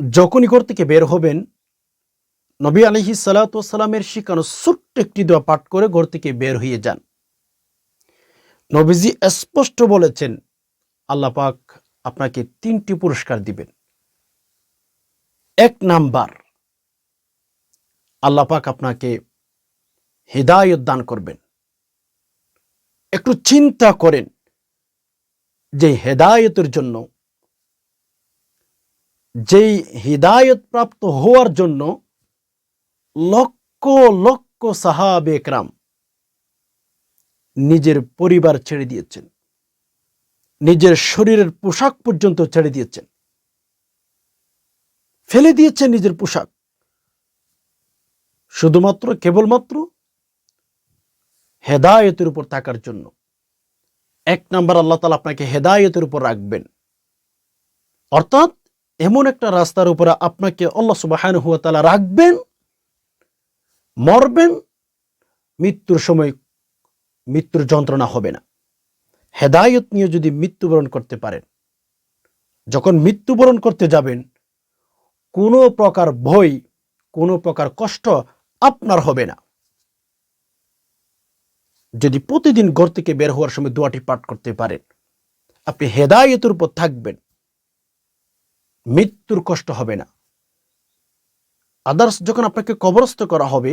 যখনই ঘর থেকে বের হবেন, নবী আলহি সালাতামের শিখানো ছোট্ট একটি দোয়া পাঠ করে ঘর থেকে বের হয়ে যান। নবীজি স্পষ্ট বলেছেন, আল্লাহ পাক আপনাকে তিনটি পুরস্কার দিবেন। এক নাম্বার, আল্লাহ পাক আপনাকে হৃদায়ত দান করবেন। একটু চিন্তা করেন যে হেদায়তের জন্য যেই হৃদায়ত প্রাপ্ত হওয়ার জন্য লক্ষ লক্ষ সাহাবে একরাম নিজের পরিবার ছেড়ে দিয়েছেন। নিজের শরীরের পোশাক পর্যন্ত ছেড়ে দিয়েছেন। ফেলে দিয়েছেন নিজের পোশাক। শুধুমাত্র, কেবলমাত্র হেদায়তের উপর থাকার জন্য। এক নাম্বার আল্লাহ তালা আপনাকে হেদায়তের উপর রাখবেন। অর্থাৎ এমন একটা রাস্তার উপরে আপনাকে আল্লাহ সুবাহ তালা রাখবেন, মরবেন, মৃত্যুর সময় মৃত্যুর যন্ত্রণা হবে না। হেদায়ত নিয়ে যদি মৃত্যুবরণ করতে পারেন, যখন মৃত্যুবরণ করতে যাবেন, কোনো প্রকার ভয়, কোনো প্রকার কষ্ট আপনার হবে না। যদি প্রতিদিন ঘর থেকে বের হওয়ার সময় দোয়াটি পাঠ করতে পারেন, আপনি হেদায়তের উপর থাকবেন। মৃত্যুর কষ্ট হবে না। আদার্স যখন আপনাকে কবরস্থ করা হবে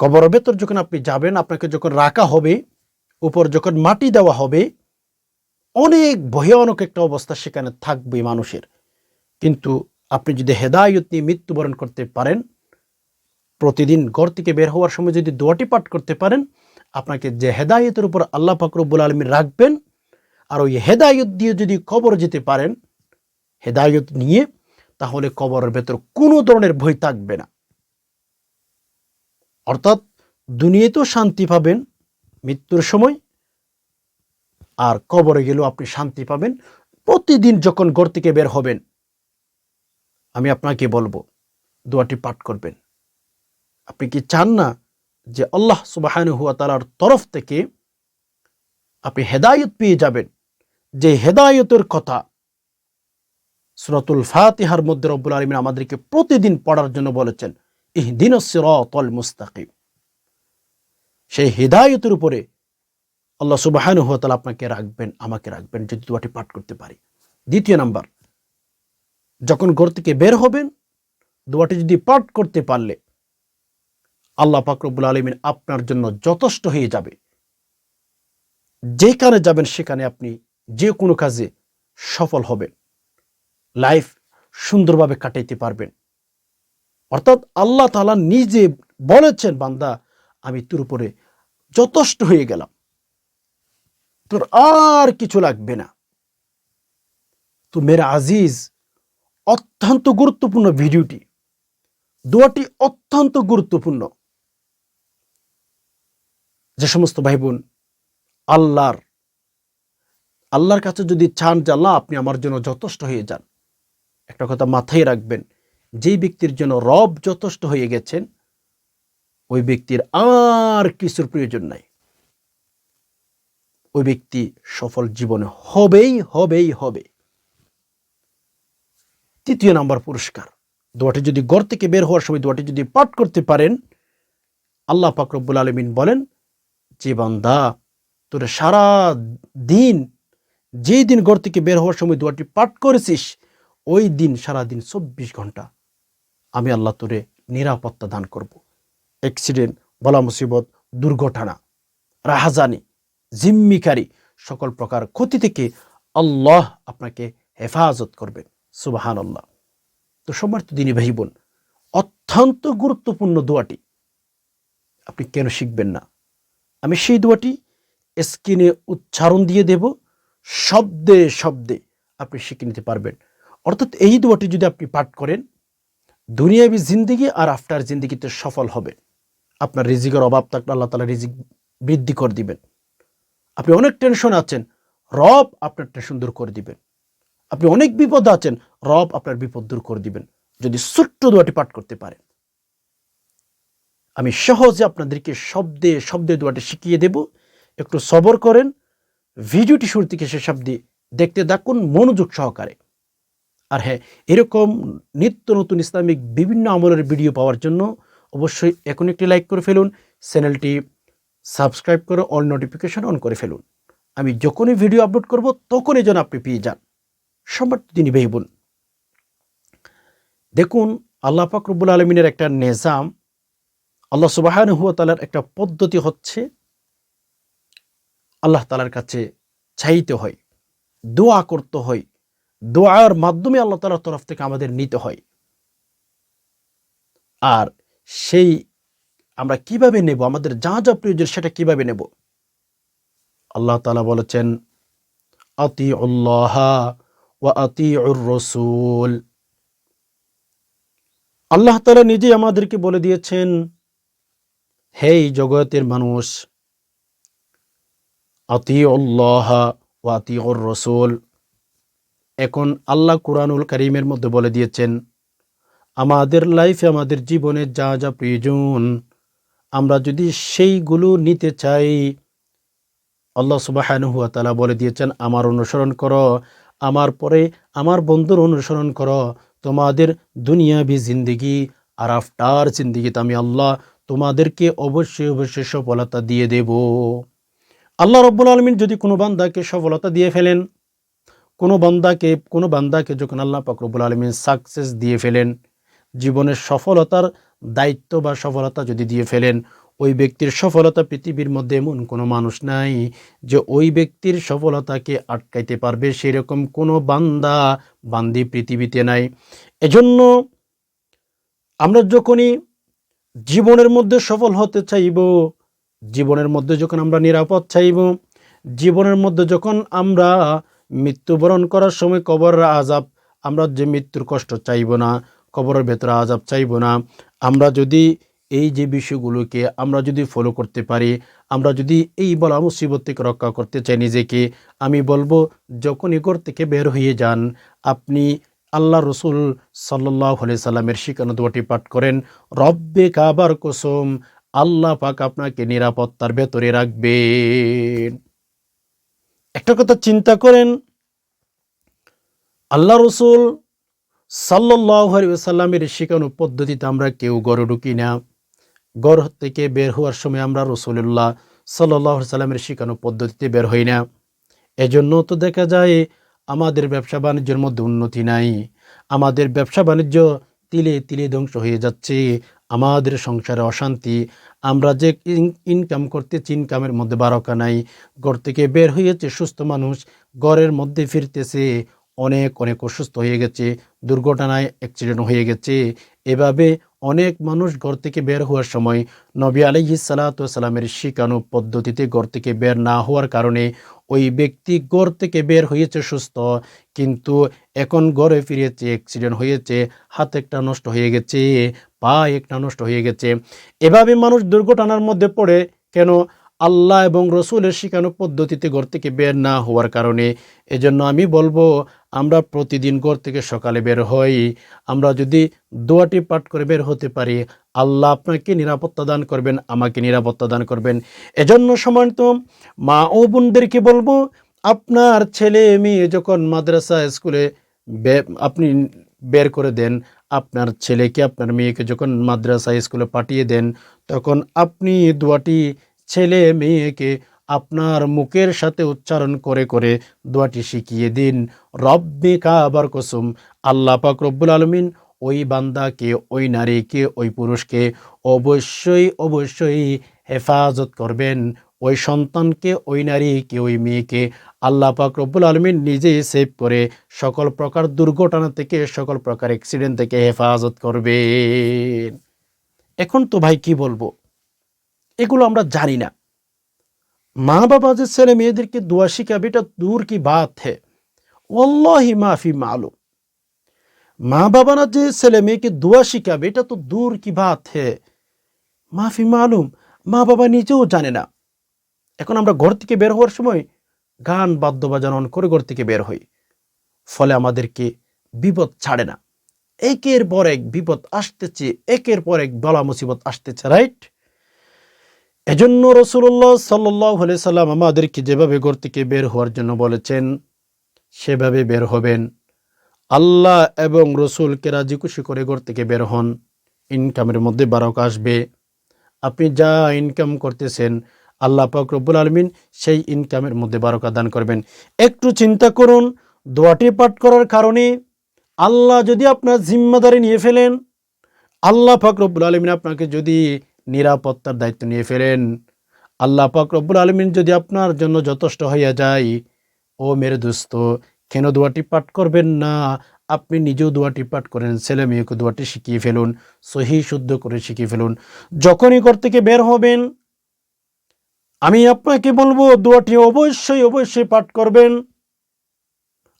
কবর ভেতর যখন আপনি যাবেন, আপনাকে যখন রাখা হবে, উপর যখন মাটি দেওয়া হবে, অনেক ভয়ানক একটা অবস্থা সেখানে থাকবে মানুষের। কিন্তু আপনি যদি হেদায়ত নিয়ে মৃত্যুবরণ করতে পারেন, প্রতিদিন ঘর থেকে বের হওয়ার সময় যদি দোয়াটি পাঠ করতে পারেন, আপনাকে যে হেদায়তের উপর আল্লাহ ফাকরবুল আলমী রাখবেন, আর ওই হেদায়ত দিয়ে যদি কবর যেতে পারেন হেদায়ত নিয়ে, তাহলে কবরের ভেতর কোনো ধরনের ভয় থাকবে না। অর্থাৎ দুনিয়াতেও শান্তি পাবেন মৃত্যুর সময়, আর কবরে গেলেও আপনি শান্তি পাবেন। প্রতিদিন যখন ঘর থেকে বের হবেন, আমি আপনাকে বলব, দোয়াটি পাঠ করবেন। আপনি কি চান না যে আল্লাহ সুবাহান হুয়া তালার তরফ থেকে আপনি হেদায়ত পেয়ে যাবেন? যে হেদায়তের কথা সুরতুল ফাতিহার মধ্যে রব্বুল আলমিন আমাদেরকে প্রতিদিন পড়ার জন্য বলেছেন, ইহদিন সিরাতল মুস্তাকিম। সেই হৃদায়তের উপরে আল্লাহ সুবাহান তালা আপনাকে রাখবেন, আমাকে রাখবেন যদি দোয়াটি পাঠ করতে পারি। দ্বিতীয় নাম্বার, যখন ঘর থেকে বের হবেন, দোয়াটি যদি পাঠ করতে পারলে, আল্লাহ পাকরবুল আলমিন আপনার জন্য যথেষ্ট হয়ে যাবে। যেখানে যাবেন সেখানে আপনি যে কোনো কাজে সফল হবেন। লাইফ সুন্দরভাবে কাটাইতে পারবেন। অর্থাৎ আল্লাহ তালা নিজে বলেছেন, বান্দা, আমি তোর উপরে যথেষ্ট হয়ে গেলাম। তোর আর কিছু লাগবে না। তো মেরা আজিজ, অত্যন্ত গুরুত্বপূর্ণ ভিডিওটি। দোয়াটি অত্যন্ত গুরুত্বপূর্ণ। যে সমস্ত ভাই বোন আল্লাহর আল্লাহর কাছে যদি চান যে, আল্লাহ, আপনি আমার জন্য যথেষ্ট হয়ে যান। একটা কথা মাথায় রাখবেন, যেই ব্যক্তির জন্য রব যথেষ্ট হয়ে গেছেন, ওই ব্যক্তির আর কিছুর প্রয়োজন নাই। ওই ব্যক্তি সফল জীবনে হবেই হবেই, হবে। তৃতীয় নাম্বার পুরস্কার, দোয়াটি যদি গড় থেকে বের হওয়ার সময় দোয়াটি যদি পাঠ করতে পারেন, আল্লাহ পাকরবুল আলমিন বলেন, যে বান্দা তোর সারা দিন, যেই দিন ঘর থেকে বের হওয়ার সময় দোয়াটি পাঠ করেছিস ওই দিন সারা দিন চব্বিশ ঘণ্টা আমি আল্লাহ তোরে নিরাপত্তা দান করব। অ্যাক্সিডেন্ট বলা মুসিবত, দুর্ঘটনা, রাহাজানি, জিম্মিকারী, সকল প্রকার ক্ষতি থেকে আল্লাহ আপনাকে হেফাজত করবেন। সুবাহান আল্লাহ তো সমর্থ দিনী ভাই বোন, অত্যন্ত গুরুত্বপূর্ণ দোয়াটি আপনি কেন শিখবেন না? আমি সেই দোয়াটি স্ক্রিনে উচ্চারণ দিয়ে দেব। শব্দে শব্দে আপনি শিখে নিতে পারবেন। অর্থাৎ এই দোয়াটি যদি আপনি পাঠ করেন, দুনিয়াবি জিন্দিগি আর আফটার জিন্দিগিতে সফল হবে আপনার রিজিকের অভাব থাকলে আল্লাহ তালা রিজিক বৃদ্ধি করে দিবেন। আপনি অনেক টেনশন আছেন, রব আপনার টেনশন দূর করে দিবেন। আপনি অনেক বিপদ আছেন, রব আপনার বিপদ দূর করে দিবেন। যদি ছোট্ট দোয়াটি পাঠ করতে পারেন। আমি সহজে আপনাদেরকে শব্দে শব্দে দোয়াটি শিখিয়ে দেব। একটু সবর করেন, ভিডিওটি শুরু থেকে শেষ অব্দি দেখতে থাকুন, মনোযোগ সহকারে। আর হ্যাঁ এরকম নিত্য নতুন ইসলামিক বিভিন্ন আমলের ভিডিও পাওয়ার জন্য অবশ্যই এখন একটি লাইক করে ফেলুন, চ্যানেলটি সাবস্ক্রাইব করে অল নোটিফিকেশন অন করে ফেলুন। আমি যখনই ভিডিও আপলোড করব, তখনই যেন আপনি পেয়ে যান। সম্রাট তিনি ভাই দেখুন, আল্লাহ ফাকরবুল আলমিনের একটা নিজাম, আল্লাহ সুবাহান হুয়া তালার একটা পদ্ধতি হচ্ছে, আল্লাহ তালার কাছে চাইতে হয়, দোয়া করতে হয় দোয়ার মাধ্যমে আল্লাহ তালার তরফ থেকে আমাদের নিতে হয়। আর সেই আমরা কীভাবে নেব? আমাদের যা যা প্রয়োজন সেটা কীভাবে নেব? আল্লাহ তালা বলেছেন আতি উল্লাহ ও আতি রসুল। আল্লাহ তালা নিজে আমাদেরকে বলে দিয়েছেন, হেই জগতের মানুষ আতি উল্লাহ ও আতি রসুল। এখন আল্লাহ কোরআনুল করিমের মধ্যে বলে দিয়েছেন, আমাদের লাইফে আমাদের জীবনে যা যা প্রয়োজন, আমরা যদি সেইগুলো নিতে চাই, আল্লাহ সুবাহানুহুয়া তালা বলে দিয়েছেন, আমার অনুসরণ করো, আমার পরে আমার বন্ধুর অনুসরণ করো, তোমাদের দুনিয়াবি জিন্দিগি আর আফটার জিন্দিগিতে আমি আল্লাহ তোমাদেরকে অবশ্যই অবশ্যই সফলতা দিয়ে দেব। আল্লাহ রব্বুল আলমিন যদি কোনো বান্দাকে সফলতা দিয়ে ফেলেন কোনো বান্দাকে কোনো বান্দাকে যখন আল্লাহ পাকরবুল আলমিন সাকসেস দিয়ে ফেলেন, জীবনের সফলতার দায়িত্ব বা সফলতা যদি দিয়ে ফেলেন, ওই ব্যক্তির সফলতা পৃথিবীর মধ্যে এমন কোনো মানুষ নাই যে ওই ব্যক্তির সফলতাকে আটকাইতে পারবে, সেরকম কোনো বান্দা বান্দি পৃথিবীতে নাই। এজন্য আমরা যখনই জীবনের মধ্যে সফল হতে চাইব, জীবনের মধ্যে যখন আমরা নিরাপদ চাইব, জীবনের মধ্যে যখন আমরা মৃত্যুবরণ করার সময় কবর আজাব আমরা যে মৃত্যুর কষ্ট চাইব না, কবরের ভেতরে আজাব চাইব না। আমরা যদি এই যে বিষয়গুলোকে আমরা যদি ফলো করতে পারি, আমরা যদি এই বলা মুসিবত থেকে রক্ষা করতে চাই নিজেকে, আমি বলব, যখনই ঘর থেকে বের হয়ে যান, আপনি আল্লাহ রসুল সাল্লাহ সাল্লামের শিকানো দোয়াটি পাঠ করেন, রব্বে কাবার কোসম, আল্লাহ পাক আপনাকে নিরাপত্তার ভেতরে রাখবেন। একটা কথা চিন্তা করেন, আল্লাহ রসুল সাল্লামের শিখানো পদ্ধতিতে আমরা কেউ গড়ে ঢুকি না। গড় থেকে বের হওয়ার সময় আমরা রসুল্লাহ সাল্লাহ সাল্লামের শিখানো পদ্ধতিতে বের হই না। এজন্য তো দেখা যায় আমাদের ব্যবসা বাণিজ্যের মধ্যে উন্নতি নাই, আমাদের ব্যবসা বাণিজ্য তিলে তিলে ধ্বংস হয়ে যাচ্ছে আমাদের সংসারে অশান্তি, আমরা যে ইনকাম করতেছি ইনকামের মধ্যে বারকা নাই, ঘর থেকে বের হয়েছে সুস্থ মানুষ, ঘরের মধ্যে ফিরতেছে, অনেক অনেক অসুস্থ হয়ে গেছে, দুর্ঘটনায় অ্যাক্সিডেন্ট হয়ে গেছে। এভাবে অনেক মানুষ ঘর থেকে বের হওয়ার সময় নবী আলহি সালাতামের শিকানু পদ্ধতিতে ঘর থেকে বের না হওয়ার কারণে ওই ব্যক্তি ঘর থেকে বের হয়েছে সুস্থ, কিন্তু এখন ঘরে ফিরেছে অ্যাক্সিডেন্ট হয়েছে, হাত একটা নষ্ট হয়ে গেছে পা একটা নষ্ট হয়ে গেছে। এভাবে মানুষ দুর্ঘটনার মধ্যে পড়ে কেন আল্লাহ এবং রসুলের শিখানো পদ্ধতিতে ঘর থেকে বের না হওয়ার কারণে। এজন্য আমি বলব, আমরা প্রতিদিন ঘর থেকে সকালে বের হই। আমরা যদি দোয়াটি পাঠ করে বের হতে পারি, আল্লাহ আপনাকে নিরাপত্তা দান করবেন, আমাকে নিরাপত্তা দান করবেন। এজন্য সময় তো মা ও বোনদেরকে বলব, আপনার ছেলে মেয়ে যখন মাদ্রাসা, স্কুলে আপনি বের করে দেন আপনার ছেলেকে, আপনার মেয়েকে যখন মাদ্রাসা স্কুলে পাঠিয়ে দেন, তখন আপনি দোয়াটি ছেলে মেয়েকে আপনার মুখের সাথে উচ্চারণ করে করে দোয়াটি শিখিয়ে দিন। রব্বে কাবার কসুম, আল্লাহ পাক রব্বুল আলমিন ওই বান্দাকে, ওই নারীকে, ওই পুরুষকে অবশ্যই অবশ্যই হেফাজত করবেন। ওই সন্তানকে, ওই নারীকে, ওই মেয়েকে আল্লাহ পাক রব্বুল আলমিন নিজেই সেভ করে সকল প্রকার দুর্ঘটনা থেকে, সকল প্রকার অ্যাক্সিডেন্ট থেকে হেফাজত করবেন। এখন তো ভাই কি বলব? এগুলো আমরা জানি না। মা বাবা যে ছেলে মেয়েদেরকে দোয়া শিখাবে, এটা দূর কি বাত হে? ওল্লাহি মাফি মালুম। মা বাবা না যে ছেলে মেয়েকে দোয়া শিখাবে, এটা তো দূর কি বাত হে? মাফি মালুম। মা বাবা নিজেও জানে না। এখন আমরা ঘর থেকে বের হওয়ার সময় গান বাদ্য বাজান অন করে ঘর থেকে বের হই। ফলে আমাদেরকে বিপদ ছাড়ে না। একের পর এক বিপদ আসতেছে, একের পর এক বলা মুসিবত আসতেছে রাইট এজন্য রসুল্লাহ সাল্লাহ সাল্লাম আমাদেরকে যেভাবে ঘর থেকে বের হওয়ার জন্য বলেছেন, সেভাবে বের হবেন। আল্লাহ এবং রসুলকে রাজি খুশি করে ঘর থেকে বের হন। ইনকামের মধ্যে বারক আসবে। আপনি যা ইনকাম করতেছেন আল্লাহ পাক রব্বুল আলমিন সেই ইনকামের মধ্যে বারকা দান করবেন। একটু চিন্তা করুন, দোয়াটি পাঠ করার কারণে আল্লাহ যদি আপনার জিম্মাদারি নিয়ে ফেলেন, আল্লাহ পাক রব্বুল আলমিন আপনাকে যদি নিরাপত্তার দায়িত্ব নিয়ে ফেলেন, আল্লাহ পাক রব্বুল আলমিন যদি আপনার জন্য যথেষ্ট হইয়া যায়, ও মেরে দোস্ত, কেন দোয়াটি পাঠ করবেন না? আপনি নিজেও দোয়াটি পাঠ করেন, ছেলে মেয়েকে দোয়াটি শিখিয়ে ফেলুন, সহি শুদ্ধ করে শিখিয়ে ফেলুন। যখনই ঘর থেকে বের হবেন আমি আপনাকে বলব, দোয়াটি অবশ্যই অবশ্যই পাঠ করবেন।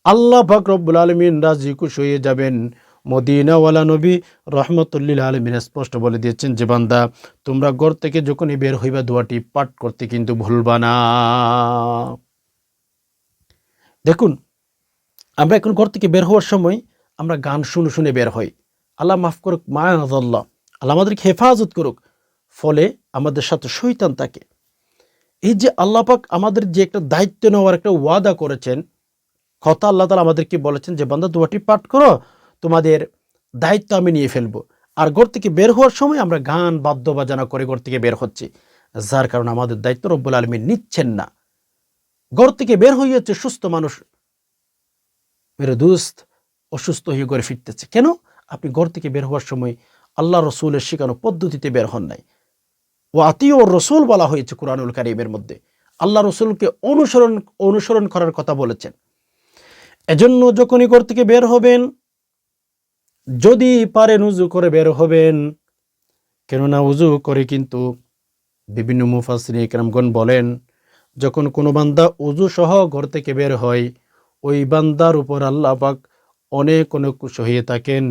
আল্লাহ পাক রব্বুল আলমিন রাজি খুশ হয়ে যাবেন। মদিনাওয়ালা নবী রহমতুল্লিল আলমিন স্পষ্ট বলে দিয়েছেন যে, বান্দা, তোমরা ঘর থেকে যখনই বের হইবা, দোয়াটি পাঠ করতে কিন্তু ভুলবা না। দেখুন, আমরা এখন ঘর থেকে বের হওয়ার সময় আমরা গান শুনে শুনে বের হই। আল্লাহ মাফ করুক মায়াল্লাহ আল্লাহ আমাদেরকে হেফাজত করুক, ফলে আমাদের সাথে শৈতান থাকে। এই যে আল্লাহ পাক আমাদের যে একটা দায়িত্ব নেওয়ার একটা ওয়াদা করেছেন, কথা আল্লাহ তালা আমাদেরকে বলেছেন যে, বান্দা, দোয়াটি পাঠ করো, তোমাদের দায়িত্ব আমি নিয়ে ফেলব। আর ঘর থেকে বের হওয়ার সময় আমরা গান বাদ্য বাজানা করে ঘর থেকে বের হচ্ছি। যার কারণে আমাদের দায়িত্ব রব্বুল আলমী নিচ্ছেন না। ঘর থেকে বের হয়ে যাচ্ছে সুস্থ মানুষ। মেরে দুস্ত, অসুস্থ হয়ে ঘরে ফিরতেছে। কেন? আপনি ঘর থেকে বের হওয়ার সময় আল্লাহ রসুলের শেখানো পদ্ধতিতে বের হন নাই। ও রসুল বলা হয়েছে কোরআনুল কারিমের মধ্যে। আল্লাহ রসুলকে অনুসরণ অনুসরণ করার কথা বলেছেন। এজন্য যখনই ঘর থেকে বের হবেন, যদি পারেন উজু করে বের হবেন, কেননা উজু করে কিন্তু বিভিন্ন মুফাসিনী একরামগণ বলেন, যখন কোনো বান্দা উজু সহ ঘর থেকে বের হয়, ওই বান্দার উপর আল্লাহ পাক অনেক অনেক খুশি হয়ে থাকেন।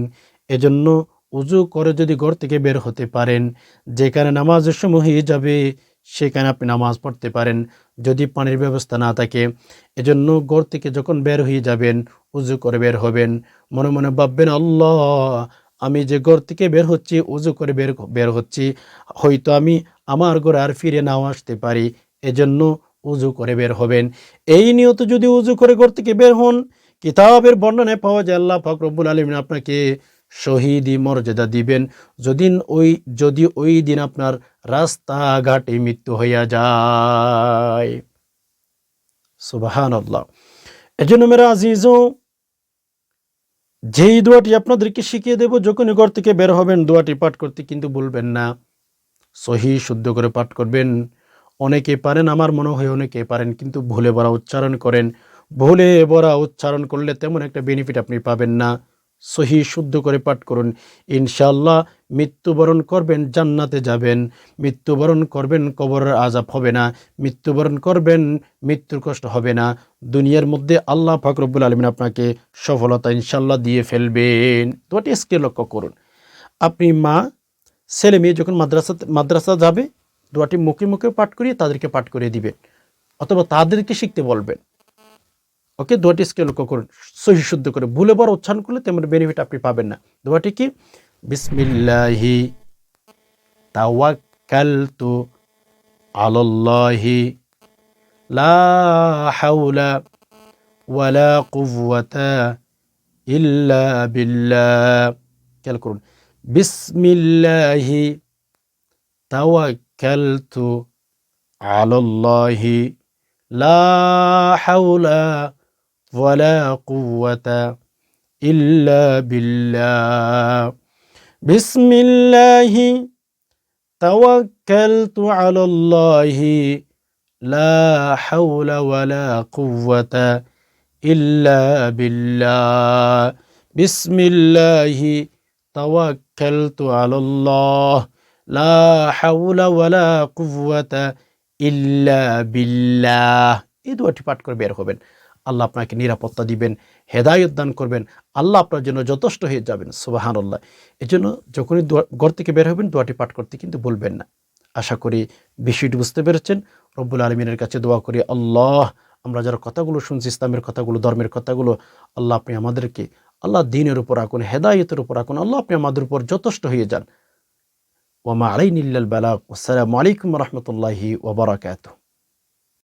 এজন্য উজু করে যদি ঘর থেকে বের হতে পারেন, যেখানে নামাজের সময় হয়ে যাবে, সেখানে আপনি নামাজ পড়তে পারেন। যদি পানির ব্যবস্থা না থাকে, এজন্য ঘর থেকে যখন বের হয়ে যাবেন, উজু করে বের হবেন। মনে মনে ভাববেন, আল্লাহ, আমি যে ঘর থেকে বের হচ্ছি, উজু করে বের বের হচ্ছি। হয়তো আমি আমার ঘরে আর ফিরে নাও আসতে পারি। এজন্য উজু করে বের হবেন। এই নিয়ত যদি উজু করে ঘর থেকে বের হন, কিতাবের বর্ণনায় পাওয়া যায়, আল্লাহ ফকরবুল আলমিন আপনাকে শহীদি মর্যাদা দিবেন। যদি ওই যদি ওই দিন আপনার রাস্তাঘাটে মৃত্যু হইয়া যায়। সুবাহান আল্লাহ এজন্য মেরা আজিজ, যেই দোয়াটি আপনাদেরকে শিখিয়ে দেব যখনই ঘর থেকে বের হবেন, দোয়াটি পাঠ করতে কিন্তু বলবেন না। সহি, শুদ্ধ করে পাঠ করবেন। অনেকে পারেন, আমার মনে হয় অনেকে পারেন, কিন্তু ভুলে বড়া উচ্চারণ করেন। ভুলে বড়া উচ্চারণ করলে তেমন একটা বেনিফিট আপনি পাবেন না। সহি শুদ্ধ করে পাঠ করুন। ইনশাল্লাহ মৃত্যুবরণ করবেন, জান্নাতে যাবেন। মৃত্যুবরণ করবেন, কবরের আজাব হবে না। মৃত্যুবরণ করবেন, মৃত্যুর কষ্ট হবে না। দুনিয়ার মধ্যে আল্লাহ ফাকরবুল আলমিন আপনাকে সফলতা ইনশাল্লাহ দিয়ে ফেলবেন। তোমাটি এসকে লক্ষ্য করুন? আপনি মা, ছেলে, মেয়ে যখন মাদ্রাসা মাদ্রাসা যাবে দোয়াটি মুখে মুখে পাঠ করিয়ে তাদেরকে পাঠ করিয়ে দিবেন। অথবা তাদেরকে শিখতে বলবেন। ওকে দোয়াটি স্কেল লক্ষ্য করুন। সহি শুদ্ধ করে। ভুলে বড় উচ্চারণ করলে তেমন বেনিফিট আপনি পাবেন না। দোয়াটি কি? বিসমিল্লাহি তাওয়াক্কালতু আলাল্লাহি লা হাওলা ওয়ালা কুওয়াতা ইল্লা বিল্লাহ। খেয়াল করুন। বিসমিল্লাহি তাওয়াক্কালতু আলাল্লাহি লা হাওলা ولا قوة إلا بالله بسم الله توكلت على الله لا حول ولا قوة إلا بالله بسم الله توكلت على الله لا حول ولا قوة إلا بالله এই দুটি পাঠ করে বের হবেন আল্লাহ আপনাকে নিরাপত্তা দিবেন, হেদায়ত দান করবেন। আল্লাহ আপনার জন্য যথেষ্ট হয়ে যাবেন সুবাহান আল্লাহ এই জন্য যখনই ঘর থেকে বের হবেন, দোয়াটি পাঠ করতে কিন্তু বলবেন না। আশা করি বিষয়টি বুঝতে পেরেছেন। রব্বুল আলমিনের কাছে দোয়া করি, আল্লাহ, আমরা যারা কথাগুলো শুনছি, ইসলামের কথাগুলো, ধর্মের কথাগুলো, আল্লাহ আপনি আমাদেরকে, আল্লাহ দিনের উপর রাখুন, হেদায়তের উপর রাখুন, আল্লাহ আপনি আমাদের উপর যথেষ্ট হয়ে যান। ওমা আলাইনিল্লাল বালাক আসসালামু আলাইকুম রহমতুল্লাহি ওবরাকাতুহ